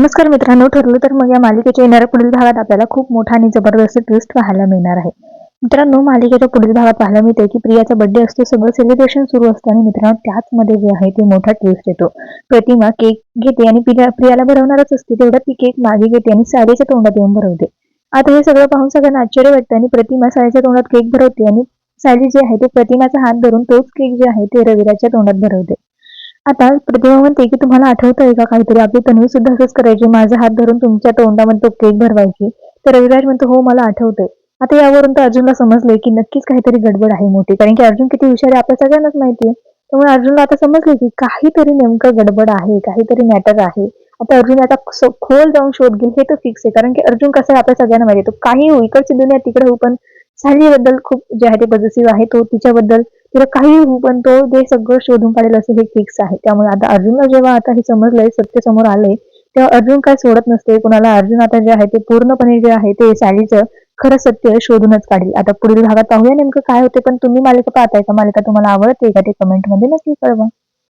नमस्कार मित्रांनो ठरलं तर मग या मालिकेच्या येणाऱ्या पुढील भागात आपल्याला खूप मोठा आणि जबरदस्त ट्विस्ट पाहायला मिळणार आहे. मित्रांनो मालिकेच्या पुढील भागात पाहायला मिळते की प्रियाचा बर्थडे असतो सगळं सेलिब्रेशन सुरू असतं आणि मित्रांनो त्याच मध्ये जे आहे ते मोठा ट्विस्ट येतो. प्रतिमा केक घेते आणि प्रिया प्रियाला भरवणारच असते तेवढा ती केक मागे घेते आणि साडीच्या तोंडात येऊन भरवते. आता हे सगळं पाहून सगळ्यांना आश्चर्य वाटतं आणि प्रतिमा साडीच्या तोंडात केक भरवते आणि साडी जे आहे ते प्रतिमाचा हात धरून तोच केक जे आहे ते रविराच्या तोंडात भरवते. आता प्रतिमा म्हणते की तुम्हाला आठवतंय का काहीतरी? आपली तन्वी सुद्धा असंच करायची माझा हात धरून तुमच्या तोंडामध्ये तो केक भरवायची. तर रविराज म्हणतो हो मला आठवतंय. आता यावरून तर अर्जुनला समजलंय की नक्कीच काहीतरी गडबड आहे मोठी. कारण की अर्जुन किती हुशार आहे आपल्या सगळ्यांनाच माहितीये त्यामुळे अर्जुनला आता समजले की काहीतरी नेमकं गडबड आहे काहीतरी मॅटर आहे. आता अर्जुन आता खोल जाऊन शोध घेईल हे तर फिक्स आहे. कारण की अर्जुन कसं आहे आपल्या सगळ्यांना माहिती आहे. तो काही होऊ इकडची दुनिया तिकडे होऊ पण बद्दल खूप जे आहे ते पॉझिटिव्ह आहे तो तिच्याबद्दल तिला काही होऊ पण तो जे सगळं शोधून काढेल असं हे फिक्स आहे. त्यामुळे आता अर्जुनला जेव्हा आता हे समजलंय सत्य समोर आलंय तेव्हा अर्जुन काय सोडत नसते कोणाला अर्जुन आता जे आहे ते पूर्णपणे जे आहे ते साडीचं खरं सत्य शोधूनच काढेल. आता पुढील भागात पाहूया नेमकं काय होते पण तुम्ही मालिका पाहताय का? मालिका तुम्हाला आवडते का ते कमेंटमध्ये नक्की कळवा.